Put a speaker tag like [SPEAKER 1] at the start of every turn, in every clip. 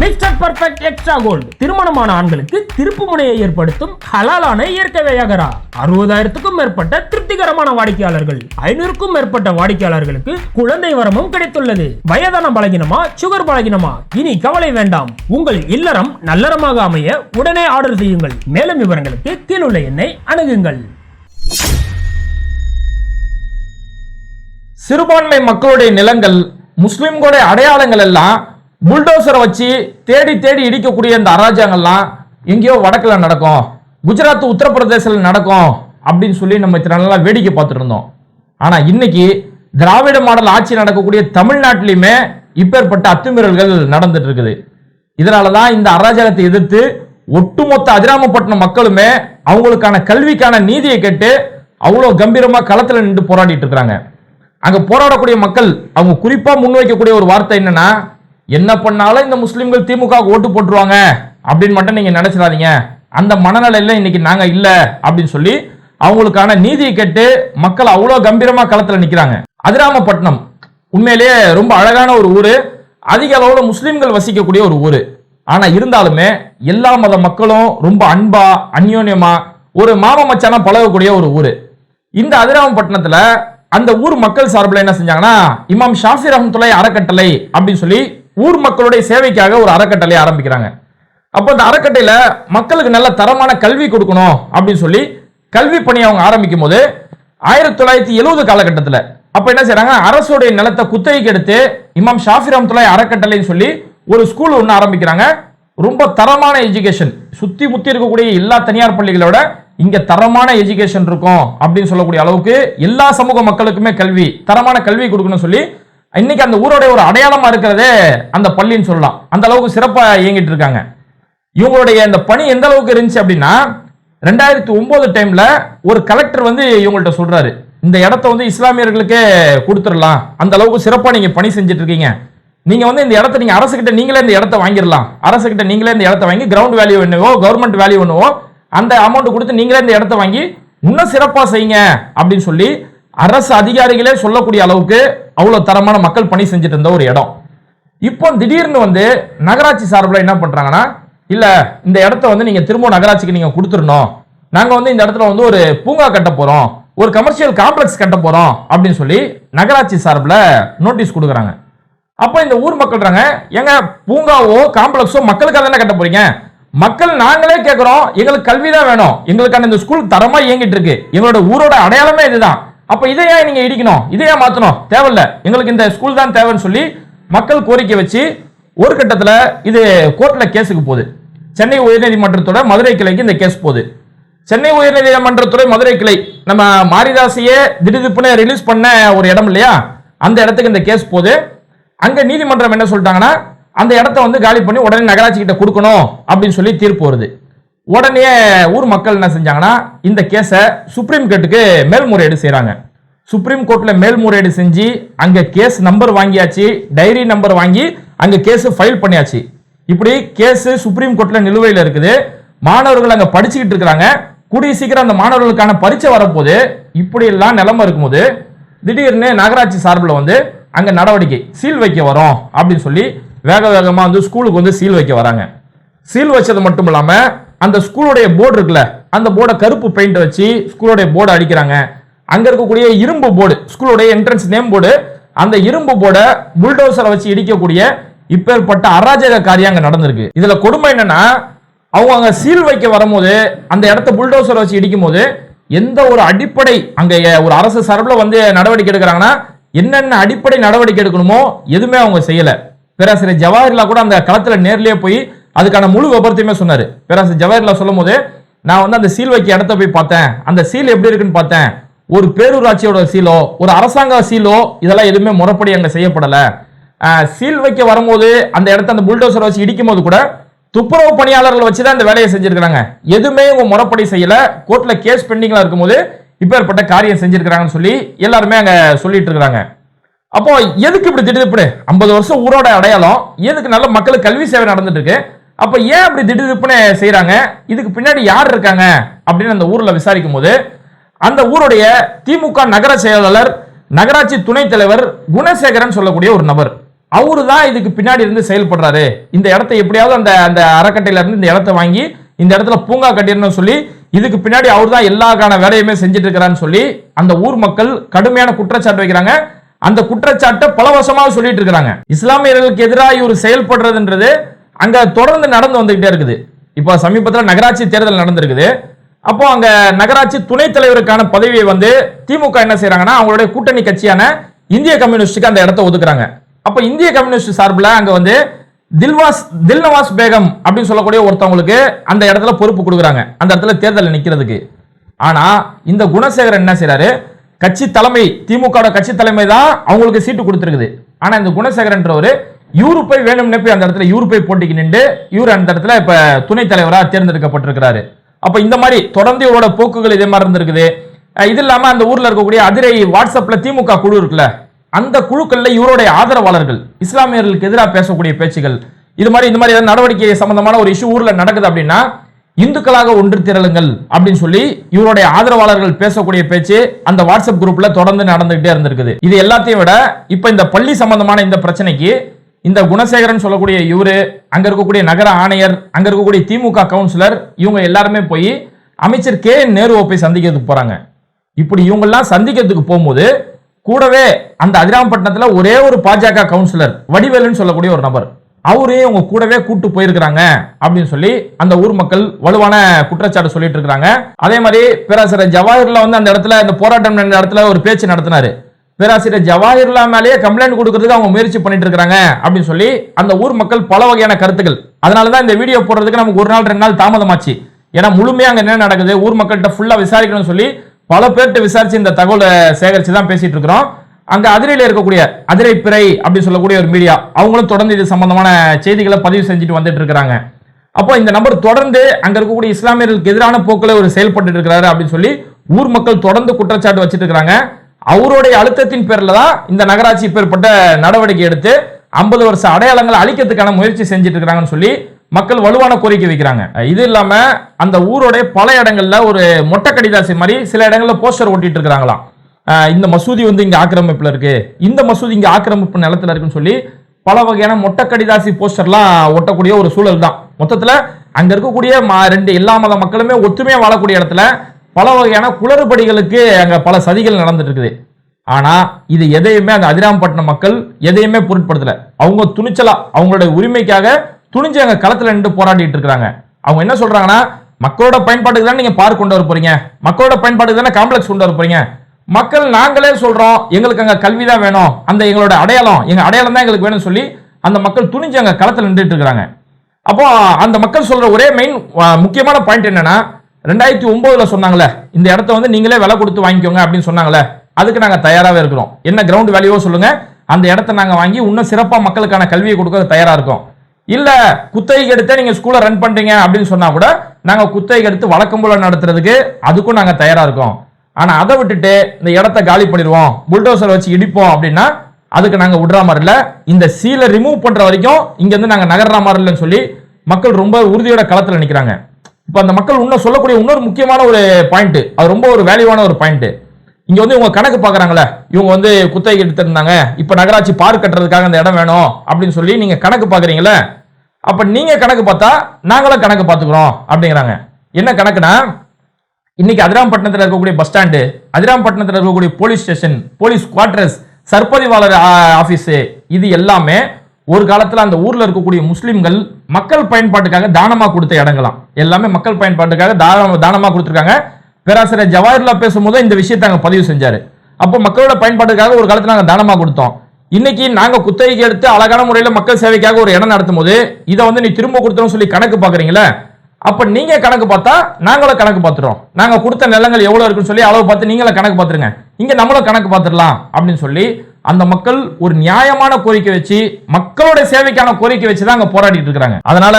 [SPEAKER 1] Mister perfect extra gold திருமணமான ஆண்களுக்கு திருப்பு முனையை ஏற்படுத்தும் ஹலாலான இயற்கை வையகரா. அறுபதாயிரத்துக்கும் மேற்பட்ட திருப்திகரமான வாடிக்கையாளர்கள். ஐநூறுக்கும் மேற்பட்ட வாடிக்கையாளர்களுக்கு குழந்தை வரமும் கிடைத்துள்ளது. வயதான பலகினமா சுகர் பலகினமா? இனி கவலை வேண்டாம். உங்கள் இல்லறம் நல்லறமாக அமைய உடனே ஆர்டர் செய்யுங்கள். மேலும் விவரங்களுக்கு கீழுள்ள எண்ணை அணுகுங்கள்.
[SPEAKER 2] சிறுபான்மை மக்களுடைய நிலங்கள் முஸ்லிம்களுடைய அடையாளங்கள் எல்லாம் புல்டோசரை வச்சு தேடி தேடி இடிக்கக்கூடிய இந்த அராஜகங்கள்லாம் எங்கேயோ வடக்கில் நடக்கும். குஜராத் உத்தரப்பிரதேசத்தில் நடக்கும் அப்படின்னு சொல்லி நம்ம இத்தனை நாளா வேடிக்கை பார்த்துட்டு இருந்தோம் இன்னைக்கு திராவிட மாடல் ஆட்சி நடக்கக்கூடிய தமிழ்நாட்டிலையுமே இப்பேற்பட்ட அத்துமீறல்கள் நடந்துட்டு இருக்குது இதனால தான் இந்த அராஜகத்தை எதிர்த்து ஒட்டுமொத்த அதிராமப்பட்டினம் மக்களுமே அவங்களுக்கான கல்விக்கான நீதியை கேட்டு அவ்வளோ கம்பீரமாக களத்தில் நின்று போராடிட்டு இருக்கிறாங்க அங்கே போராடக்கூடிய மக்கள் அவங்க குறிப்பாக முன்வைக்கக்கூடிய ஒரு வார்த்தை என்னன்னா என்ன பண்ணாலும் இந்த முஸ்லீம்கள் திமுக ஓட்டு போட்டுருவாங்க அப்படின்னு மட்டும் நீங்க நினைச்சிடாதீங்க. அந்த மனநிலையில இன்னைக்கு நாங்க இல்ல அப்படின்னு சொல்லி அவங்களுக்கான நீதியை கேட்டு மக்கள் அவ்வளோ கம்பீரமா களத்துல நிக்கிறாங்க. அதிராமப்பட்டினம் உண்மையிலேயே ரொம்ப அழகான ஒரு ஊரு. அதிக அளவுல முஸ்லீம்கள் வசிக்கக்கூடிய ஒரு ஊரு. ஆனா இருந்தாலுமே எல்லா மத மக்களும் ரொம்ப அன்பா அந்யோன்யமா ஒரு மாம மச்சானா பழகக்கூடிய ஒரு ஊரு. இந்த அதிராமப்பட்டினத்துல அந்த ஊர் மக்கள் சார்பில் என்ன செஞ்சாங்கன்னா இமாம் ஷாஃபி ரஹமத்துல்லாஹி அறக்கட்டளை அப்படின்னு சொல்லி ஊர் மக்களுடைய சேவைக்காக ஒரு அறக்கட்டளை ஆரம்பிக்கிறாங்க. அப்போ அந்த அறக்கட்டையில் மக்களுக்கு நல்ல தரமான கல்வி கொடுக்கணும் அப்படின்னு சொல்லி கல்வி பணி அவங்க ஆரம்பிக்கும் போது ஆயிரத்தி தொள்ளாயிரத்தி எழுபது காலகட்டத்தில் அப்போ என்ன செய்கிறாங்க அரசுடைய நிலத்தை குத்தகைக்கு எடுத்து இமாம் ஷாஃபி ரஹமத்துல்லாஹி அறக்கட்டளைன்னு சொல்லி ஒரு ஸ்கூல் ஒன்று ஆரம்பிக்கிறாங்க. ரொம்ப தரமான எஜுகேஷன் சுற்றி முத்தி இருக்கக்கூடிய எல்லா தனியார் பள்ளிகளோட இங்கே தரமான எஜுகேஷன் இருக்கும் அப்படின்னு சொல்லக்கூடிய அளவுக்கு எல்லா சமூக மக்களுக்குமே கல்வி தரமான கல்வி கொடுக்கணும்னு சொல்லி இன்னைக்கு அந்த ஊரோடைய ஒரு அடையாளமா இருக்கிறதே அந்த பள்ளின்னு சொல்லலாம். அந்த அளவுக்கு சிறப்பாக இயங்கிட்டு இருக்காங்க. இவங்களுடைய இந்த பணி எந்த அளவுக்கு இருந்துச்சு அப்படின்னா ரெண்டாயிரத்தி ஒன்பது டைம்ல ஒரு கலெக்டர் வந்து இவங்கள்ட்ட சொல்றாரு. இந்த இடத்த வந்து இஸ்லாமியர்களுக்கே கொடுத்துடலாம். அந்த அளவுக்கு சிறப்பாக நீங்க பணி செஞ்சுட்டு இருக்கீங்க. நீங்க வந்து இந்த இடத்த நீங்க அரசு கிட்ட நீங்களே இந்த இடத்த வாங்கிடலாம். அரசு கிட்ட நீங்களே இந்த இடத்த வாங்கி கிரவுண்ட் வேல்யூ என்னவோ கவர்மெண்ட் வேல்யூ என்னவோ அந்த அமௌண்ட் கொடுத்து நீங்களே இந்த இடத்த வாங்கி இன்னும் சிறப்பாக செய்யுங்க அப்படின்னு சொல்லி அரசு அதிகாரிகளே சொல்லக்கூடிய அளவுக்கு அவ்வளோ தரமான மக்கள் பணி செஞ்சுட்டு இருந்த ஒரு இடம். இப்போ திடீர்னு வந்து நகராட்சி சார்பில் என்ன பண்ணுறாங்கன்னா இல்லை இந்த இடத்த வந்து நீங்கள் திரும்ப நகராட்சிக்கு நீங்கள் கொடுத்துடணும். நாங்கள் வந்து இந்த இடத்துல வந்து ஒரு பூங்கா கட்ட போகிறோம் ஒரு கமர்ஷியல் காம்ப்ளெக்ஸ் கட்ட போகிறோம் அப்படின்னு சொல்லி நகராட்சி சார்பில் நோட்டீஸ் கொடுக்குறாங்க. அப்போ இந்த ஊர் மக்கள்றாங்க எங்க பூங்காவோ காம்ப்ளெக்ஸோ மக்களுக்காக தானே கட்ட போறீங்க? மக்கள் நாங்களே கேட்குறோம் எங்களுக்கு கல்வி தான் வேணும். எங்களுக்கான இந்த ஸ்கூல் தரமாக இயங்கிட்டு இருக்கு. எங்களோட ஊரோட அடையாளமே இதுதான். அப்ப இதை ஏன் நீங்க இடிக்கணும்? இதை ஏன் மாத்தணும்? தேவையில்ல. எங்களுக்கு இந்த ஸ்கூல் தான் தேவைன்னு சொல்லி மக்கள் கோரிக்கை வச்சு ஒரு கட்டத்துல இது கோர்ட்ல கேஸுக்கு போகுது. சென்னை உயர்நீதிமன்றத்தோட மதுரை கிளைக்கு இந்த கேஸ் போகுது. சென்னை உயர்நீதிமன்றத்துறை மதுரை கிளை. நம்ம மாரிதாசியே திடீர்னு ரிலீஸ் பண்ண ஒரு இடம் இல்லையா? அந்த இடத்துக்கு இந்த கேஸ் போகுது. அங்க நீதிமன்றம் என்ன சொல்லிட்டாங்கன்னா அந்த இடத்த வந்து காலி பண்ணி உடனே நகராட்சி கிட்ட கொடுக்கணும் அப்படின்னு சொல்லி தீர்ப்பு வருது. உடனே ஊர் மக்கள் என்ன செஞ்சாங்கன்னா இந்த கேஸை சுப்ரீம் கோர்ட்டுக்கு மேல்முறையீடு செய்கிறாங்க சுப்ரீம் கோர்ட்டில் மேல்முறையீடு செஞ்சு அங்கே கேஸ் நம்பர் வாங்கியாச்சு டைரி நம்பர் வாங்கி அங்கே கேஸு ஃபைல் பண்ணியாச்சு. இப்படி கேஸு சுப்ரீம் கோர்ட்டில் நிலுவையில் இருக்குது. மாணவர்கள் அங்கே படிச்சுக்கிட்டு இருக்கிறாங்க. கூடிய சீக்கிரம் அந்த மாணவர்களுக்கான பரீட்சை வரப்போது இப்படி எல்லாம் நிலைமை இருக்கும்போது திடீர்னு நகராட்சி சார்பில் வந்து அங்கே நடவடிக்கை சீல் வைக்க வரோம் அப்படின்னு சொல்லி வேக வேகமாக வந்து ஸ்கூலுக்கு வந்து சீல் வைக்க வராங்க. சீல் வச்சது மட்டும் இல்லாமல் அந்த ஸ்கூலுடைய போர்டு இருக்குல்ல அந்த போர்டை கருப்பு பெயிண்ட் வச்சு ஸ்கூலுடைய போர்டை அடிக்கிறாங்க. அங்க இருக்கக்கூடிய இரும்பு போர்டு ஸ்கூலுடைய என்ட்ரன்ஸ் நேம் போர்டு அந்த இரும்பு போர்டை புல்டோசரை வச்சு இடிக்கக்கூடிய இப்பேற்பட்ட அராஜக காரியம் அங்க நடந்திருக்கு. இதுல கொடுமை என்னன்னா அவங்க அங்க சீல் வைக்க வரும்போது அந்த இடத்த புல்டோசர் வச்சு இடிக்கும் போது எந்த ஒரு அடிப்படை அங்க ஒரு அரசு சார்பில் வந்து நடவடிக்கை எடுக்கிறாங்கன்னா என்னென்ன அடிப்படை நடவடிக்கை எடுக்கணுமோ எதுவுமே அவங்க செய்யல. பேராசிரியர் ஜவஹர்லால் கூட அந்த களத்துல நேர்லயே போய் அதுக்கான முழு விபரத்தையுமே சொன்னார். பேராசர் ஜவஹர்லால் சொல்லும் போது நான் வந்து அந்த சீல் வைக்க இடத்த போய் பார்த்தேன். அந்த சீல் எப்படி இருக்குன்னு பார்த்தேன். ஒரு பேரூராட்சியோட சீலோ ஒரு அரசாங்க சீலோ இதெல்லாம் எதுவுமே முறைப்படி அங்கே செய்யப்படலை. சீல் வைக்க வரும்போது அந்த இடத்த அந்த புல்டோசரை வச்சு இடிக்கும் போது கூட துப்புரவு பணியாளர்களை வச்சு தான் இந்த வேலையை செஞ்சிருக்கிறாங்க. எதுவுமே இவங்க முறைப்படி செய்யல. கோர்ட்ல கேஸ் பெண்டிங்ல இருக்கும்போது இப்பேற்பட்ட காரியம் செஞ்சிருக்கிறாங்கன்னு சொல்லி எல்லாருமே அங்க சொல்லிட்டு இருக்கிறாங்க. அப்போ எதுக்கு இப்படி திடீர்னு ஐம்பது வருஷம் ஊரோட அடையாளம். எதுக்கு நல்ல மக்களுக்கு கல்வி சேவை நடந்துட்டு இருக்கு? அப்ப ஏன் அப்படி திடீர்னு செய்யறாங்க இதுக்கு பின்னாடி யார் இருக்காங்க? அப்படின்னு அந்த ஊர்ல விசாரிக்கும் போது அந்த ஊருடைய திமுக நகர செயலாளர் நகராட்சி துணைத் தலைவர் குணசேகரன் சொல்லக்கூடிய ஒரு நபர். அவரு தான் இதுக்கு பின்னாடி இருந்து செயல்படுறாரு. இந்த இடத்த எப்படியாவது அந்த அந்த அறக்கட்டையில இருந்து இந்த இடத்த வாங்கி இந்த இடத்துல பூங்கா கட்டிடணும்னு சொல்லி இதுக்கு பின்னாடி அவர் தான் எல்லாக்கான வேலையுமே செஞ்சுட்டு இருக்கிறான்னு சொல்லி அந்த ஊர் மக்கள் கடுமையான குற்றச்சாட்டு வைக்கிறாங்க. அந்த குற்றச்சாட்டை பல வருஷமாக சொல்லிட்டு இருக்கிறாங்க. இஸ்லாமியர்களுக்கு எதிராக இவர் செயல்படுறதுன்றது அங்க தொடர்ந்து நடந்து வந்துகிட்டே இருக்குது. இப்போ சமீபத்தில் நகராட்சி தேர்தல் நடந்திருக்குது. அப்போ அங்க நகராட்சி துணைத் தலைவருக்கான பதவியை வந்து திமுக என்ன செய்யறாங்கன்னா அவங்களுடைய கூட்டணி கட்சியான இந்திய கம்யூனிஸ்டுக்கு அந்த இடத்த ஒதுக்குறாங்க. அப்ப இந்திய கம்யூனிஸ்ட் சார்பில் அங்க வந்து தில்வாஸ் தில்னவாஸ் பேகம் அப்படின்னு சொல்லக்கூடிய ஒருத்தவங்களுக்கு அந்த இடத்துல பொறுப்பு கொடுக்குறாங்க. அந்த இடத்துல தேர்தலில் நிக்கிறதுக்கு. ஆனா இந்த குணசேகரன் என்ன செய்யறாரு கட்சி தலைமை திமுக கட்சி தலைமை தான் அவங்களுக்கு சீட்டு கொடுத்துருக்குது. ஆனா இந்த குணசேகரன்றவர் இவரு போய் வேணும்னே போய் அந்த இடத்துல இவரு போய் போட்டிக்கு நின்று இவர் அந்த இடத்துல இப்ப துணைத் தலைவராக தேர்ந்தெடுக்கப்பட்டிருக்கிறாரு. அப்ப இந்த மாதிரி தொடர்ந்து இவரோட போக்குகள் இதே மாதிரி இருந்திருக்குது. இது இல்லாம அந்த ஊர்ல இருக்கக்கூடிய அதிரை வாட்ஸ்அப்ல திமுக குழு இருக்குல்ல அந்த குழுக்கள்ல இவருடைய ஆதரவாளர்கள் இஸ்லாமியர்களுக்கு எதிராக பேசக்கூடிய பேச்சுகள் இது மாதிரி இந்த மாதிரி ஏதாவது நடவடிக்கை சம்பந்தமான ஒரு இஷ்யூ ஊர்ல நடக்குது அப்படின்னா இந்துக்களாக ஒன்று திரளுங்கள் அப்படின்னு சொல்லி இவருடைய ஆதரவாளர்கள் பேசக்கூடிய பேச்சு அந்த வாட்ஸ்அப் குரூப்ல தொடர்ந்து நடந்துகிட்டே இருந்திருக்குது. இது எல்லாத்தையும் விட இப்ப இந்த பள்ளி சம்பந்தமான இந்த பிரச்சனைக்கு இந்த குணசேகரன் சொல்லக்கூடிய இவரு அங்க இருக்கக்கூடிய நகர ஆணையர் அங்க இருக்கக்கூடிய திமுக கவுன்சிலர் இவங்க எல்லாருமே போய் அமைச்சர் கே என் நேருவை போய் சந்திக்கிறதுக்கு போறாங்க. இப்படி இவங்கெல்லாம் சந்திக்கிறதுக்கு போகும்போது கூடவே அந்த அதிராமப்பட்டினத்துல ஒரே ஒரு பாஜக கவுன்சிலர் வடிவேலுன்னு சொல்லக்கூடிய ஒரு நபர். அவரையும் இவங்க கூடவே கூட்டு போயிருக்கிறாங்க அப்படின்னு சொல்லி அந்த ஊர் மக்கள் வலுவான குற்றச்சாட்டு சொல்லிட்டு இருக்கிறாங்க. அதே மாதிரி பேராசிரியர் ஜவாஹர்ல வந்து அந்த இடத்துல இந்த போராட்டம் நடந்த இடத்துல ஒரு பேச்சு நடத்தினாரு. பேராசிரியர் ஜவாஹர்லா மேலேயே கம்ப்ளைண்ட் கொடுக்கறதுக்கு அவங்க முயற்சி பண்ணிட்டு இருக்காங்க அப்படின்னு சொல்லி அந்த ஊர் மக்கள் பல வகையான கருத்துக்கள். அதனால தான் இந்த வீடியோ போடுறதுக்கு நமக்கு ஒரு நாள் ரெண்டு நாள் தாமதமாச்சு. ஏன்னா முழுமையாக அங்கே என்ன நடக்குது ஊர் மக்கள்கிட்ட ஃபுல்லாக விசாரிக்கணும்னு சொல்லி பல பேர்கிட்ட விசாரிச்சு இந்த தகவலை சேகரித்து தான் பேசிட்டு இருக்கிறோம். அங்கே அதிரையில இருக்கக்கூடிய அதிரை பிறை அப்படின்னு சொல்லக்கூடிய ஒரு மீடியா அவங்களும் தொடர்ந்து இது சம்பந்தமான செய்திகளை பதிவு செஞ்சுட்டு வந்துட்டு இருக்கிறாங்க. அப்போ இந்த நபர் தொடர்ந்து அங்க இருக்கக்கூடிய இஸ்லாமியர்களுக்கு எதிரான போக்கில் ஒரு செயல்பட்டு இருக்கிறாரு அப்படின்னு சொல்லி ஊர் மக்கள் தொடர்ந்து குற்றச்சாட்டு வச்சுட்டு இருக்கிறாங்க. அவருடைய அழுத்தத்தின் பேரில் தான் இந்த நகராட்சி பேர்பட்ட நடவடிக்கை எடுத்து ஐம்பது வருஷ அடையாளங்களை அழிக்கிறதுக்கான முயற்சி செஞ்சுட்டு இருக்கிறாங்கன்னு சொல்லி மக்கள் வலுவான கோரிக்கை வைக்கிறாங்க. இது இல்லாம அந்த ஊரோடைய பல இடங்கள்ல ஒரு மொட்டை கடிதாசி மாதிரி சில இடங்கள்ல போஸ்டர் ஒட்டிட்டு இருக்கிறாங்களாம். இந்த மசூதி வந்து இங்க ஆக்கிரமிப்புல இருக்கு. இந்த மசூதி இங்க ஆக்கிரமிப்பு நிலத்துல இருக்குன்னு சொல்லி பல வகையான மொட்டை கடிதாசி போஸ்டர்லாம் ஒட்டக்கூடிய ஒரு சூழல் தான். மொத்தத்துல அங்க இருக்கக்கூடிய ரெண்டு எல்லா மத மக்களுமே ஒத்துமையா வாழக்கூடிய இடத்துல பல வகையான குளறுபடிகளுக்கு அங்கே பல சதிகள் நடந்துட்டு இருக்குது ஆனால் இது எதையுமே அந்த அதிராம்பட்டினம் மக்கள் எதையுமே பொருட்படுத்தலை. அவங்க துணிச்சலா அவங்களுடைய உரிமைக்காக துணிஞ்சு அங்கே களத்தில் நின்று போராடிட்டு இருக்கிறாங்க. அவங்க என்ன சொல்றாங்கன்னா மக்களோட பயன்பாட்டுக்கு தானே நீங்க பார்க் கொண்டு வர போறீங்க. மக்களோட பயன்பாட்டுக்கு தானே காம்ப்ளெக்ஸ் கொண்டு வர போறீங்க. மக்கள் நாங்களே சொல்றோம் எங்களுக்கு அங்கே கல்வி தான் வேணும். அந்த எங்களோட அடையாளம் எங்க அடையாளம் தான் எங்களுக்கு வேணும்னு சொல்லி அந்த மக்கள் துணிஞ்சு அங்கே களத்தில் நின்றுட்டு இருக்கிறாங்க. அப்போ அந்த மக்கள் சொல்ற ஒரே மெயின் முக்கியமான பாயிண்ட் என்னன்னா ரெண்டாயிரத்தி ஒன்பதுல சொன்னாங்களே இந்த இடத்த வந்து நீங்களே விலை கொடுத்து வாங்கிக்கோங்க அப்படின்னு சொன்னாங்களே அதுக்கு நாங்க தயாராகவே இருக்கிறோம். என்ன கிரவுண்ட் வேல்யூவோ சொல்லுங்க அந்த இடத்த நாங்க வாங்கி இன்னும் சிறப்பா மக்களுக்கான கல்வியை கொடுக்க தயாரா இருக்கோம். இல்ல குத்தகைக்கு எடுத்தே நீங்க ஸ்கூலை ரன் பண்றீங்க அப்படின்னு சொன்னா கூட நாங்க குத்தகைக்கு எடுத்து வழக்கம் போல நடத்துறதுக்கு அதுக்கும் நாங்க தயாரா இருக்கோம். ஆனா அதை விட்டுட்டு இந்த இடத்த காலி பண்ணிடுவோம் புல்டோசர் வச்சு இடிப்போம் அப்படின்னா அதுக்கு நாங்க விடுற மாதிரி இல்ல. இந்த சீலை ரிமூவ் பண்ற வரைக்கும் இங்க இருந்து நாங்க நகர்ற மாதிரி இல்லைன்னு சொல்லி மக்கள் ரொம்ப உறுதியோட களத்துல நிக்கிறாங்க. இப்போ அந்த மக்கள் இன்னும் சொல்லக்கூடிய இன்னொரு முக்கியமான ஒரு பாயிண்ட் அது ரொம்ப ஒரு வேல்யூவான ஒரு பாயிண்ட் இங்க வந்து இவங்க கணக்கு பாக்குறாங்களே இவங்க வந்து குத்தகை எடுத்திருந்தாங்க இப்ப நகராட்சி பார்க் கட்டுறதுக்காக அந்த இடம் வேணும் அப்படின்னு சொல்லி நீங்க கணக்கு பாக்குறீங்களே அப்ப நீங்க கணக்கு பார்த்தா நாங்களும் கணக்கு பார்த்துக்கிறோம் அப்படிங்கிறாங்க. என்ன கணக்குனா இன்னைக்கு அதிராம்பட்டினத்தில் இருக்கக்கூடிய பஸ் ஸ்டாண்டு அதிராம்பட்டினத்தில் இருக்கக்கூடிய போலீஸ் ஸ்டேஷன் போலீஸ் குவார்டர்ஸ் சர்பதிவாளர் ஆஃபீஸு இது எல்லாமே ஒரு காலத்தில் அந்த ஊரில் இருக்கக்கூடிய முஸ்லீம்கள் மக்கள் பயன்பாட்டுக்காக தானமாக கொடுத்த இடங்களாம் எல்லாமே மக்கள் பயன்பாட்டுக்காக தான தானமாக கொடுத்துருக்காங்க. பேராசிரியர் ஜவாஹர்லா பேசும்போது இந்த விஷயத்தை அங்க பதிவு செஞ்சார். அப்போ மக்களோட பயன்பாட்டுக்காக ஒரு காலத்தில் நாங்கள் தானமாக கொடுத்தோம். இன்னைக்கு நாங்கள் குத்தகைக்கு எடுத்து அழகான முறையில் மக்கள் சேவைக்காக ஒரு இடம் நடத்தும் போது இதை வந்து நீ திரும்ப கொடுத்தோம்னு சொல்லி கணக்கு பார்க்குறீங்களே? அப்போ நீங்கள் கணக்கு பார்த்தா நாங்களும் கணக்கு பார்த்துறோம். நாங்கள் கொடுத்த நிலங்கள் எவ்வளோ இருக்குன்னு சொல்லி அளவு பார்த்து நீங்களும் கணக்கு பார்த்துருங்க. இங்கே நம்மளும் கணக்கு பார்த்துடலாம் அப்படின்னு சொல்லி அந்த மக்கள் ஒரு நியாயமான கோரிக்கை வச்சு மக்களோட சேவைக்கான கோரிக்கை வச்சு தான் அங்க போராடிட்டு இருக்காங்க அதனால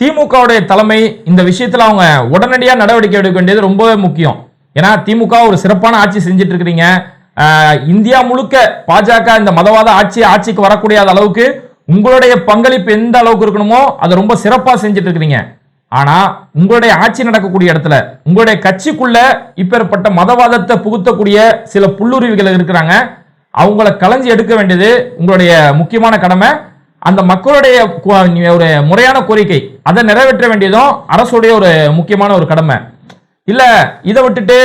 [SPEAKER 2] திமுகவுடைய தலைமை இந்த விஷயத்துல அவங்க உடனடியா நடவடிக்கை எடுக்க வேண்டியது ரொம்பவே முக்கியம். ஏன்னா திமுக ஒரு சிறப்பான ஆட்சி செஞ்சுட்டு இருக்கிறீங்க. இந்தியா முழுக்க பாஜக இந்த மதவாத ஆட்சி ஆட்சிக்கு வரக்கூடிய அளவுக்கு உங்களுடைய பங்களிப்பு எந்த அளவுக்கு இருக்கணுமோ அதை ரொம்ப சிறப்பா செஞ்சுட்டு இருக்கிறீங்க. ஆனா உங்களுடைய ஆட்சி நடக்கக்கூடிய இடத்துல உங்களுடைய கட்சிக்குள்ள இப்பேற்பட்ட மதவாதத்தை புகுத்தக்கூடிய சில புல்லுருவிகள் இருக்கிறாங்க. அவங்கள களைஞ்சி எடுக்க வேண்டியது உங்களுடைய முக்கியமான கடமை. அந்த மக்களுடைய ஒரு முறையான கோரிக்கை. அதை நிறைவேற்ற வேண்டியதும் அரசுடைய ஒரு முக்கியமான ஒரு கடமை. இல்ல இதை விட்டுட்டு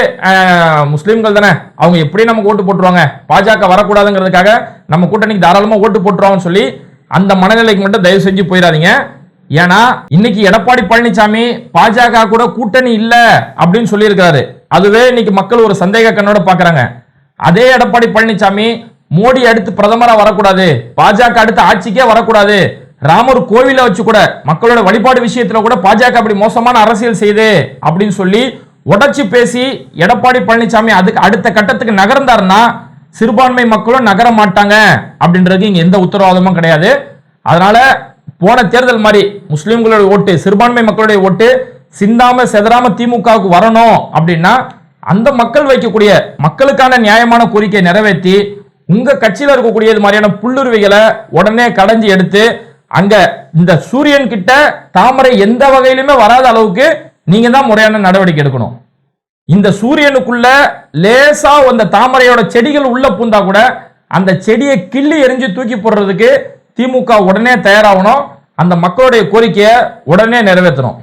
[SPEAKER 2] முஸ்லீம்கள் தானே அவங்க எப்படி நமக்கு ஓட்டு போட்டுருவாங்க? பாஜக வரக்கூடாதுங்கிறதுக்காக நம்ம கூட்டணிக்கு தாராளமா ஓட்டு போட்டுருவாங்கன்னு சொல்லி அந்த மனநிலைக்கு மட்டும் தயவு செஞ்சு போயிடாதீங்க. ஏன்னா இன்னைக்கு எடப்பாடி பழனிசாமி பாஜக கூட கூட்டணி இல்ல அப்படின்னு சொல்லியிருக்கிறாரு. அதுவே இன்னைக்கு மக்கள் ஒரு சந்தேக கண்ணோட பாக்குறாங்க. அதே எடப்பாடி பழனிசாமி மோடி அடுத்து பிரதமரா வரக்கூடாது. பாஜக அடுத்து ஆட்சிக்கே வரக்கூடாது. ராமர் கோவில வச்சு கூட மக்களோட வழிபாடு விஷயத்துல கூட பாஜக அப்படி மோசமான அரசியல் செய்து அப்படின்னு சொல்லி உடச்சி பேசி எடப்பாடி பழனிசாமி அதுக்கு அடுத்த கட்டத்துக்கு நகர்ந்தாருன்னா சிறுபான்மை மக்களும் நகர மாட்டாங்க அப்படின்றது இங்க எந்த உத்தரவாதமும் கிடையாது. அதனால போன தேர்தல் மாதிரி முஸ்லீம்களுடைய ஓட்டு சிறுபான்மை மக்களுடைய ஓட்டு சிந்தாம செதறாம திமுகவுக்கு வரணும் அப்படின்னா அந்த மக்கள் வைக்கக்கூடிய மக்களுக்கான நியாயமான கோரிக்கையை நிறைவேற்றி உங்க கட்சியில இருக்கக்கூடிய இது மாதிரியான புல்லுருவிகளை உடனே கடைஞ்சி எடுத்து அங்க இந்த சூரியன் கிட்ட தாமரை எந்த வகையிலுமே வராத அளவுக்கு நீங்க தான் முறையான நடவடிக்கை எடுக்கணும். இந்த சூரியனுக்குள்ள லேசா அந்த தாமரையோட செடிகள் உள்ள பூந்தா கூட அந்த செடியை கிள்ளி எரிஞ்சு தூக்கி போடுறதுக்கு திமுக உடனே தயாராகணும். அந்த மக்களுடைய கோரிக்கையை உடனே நிறைவேற்றணும்.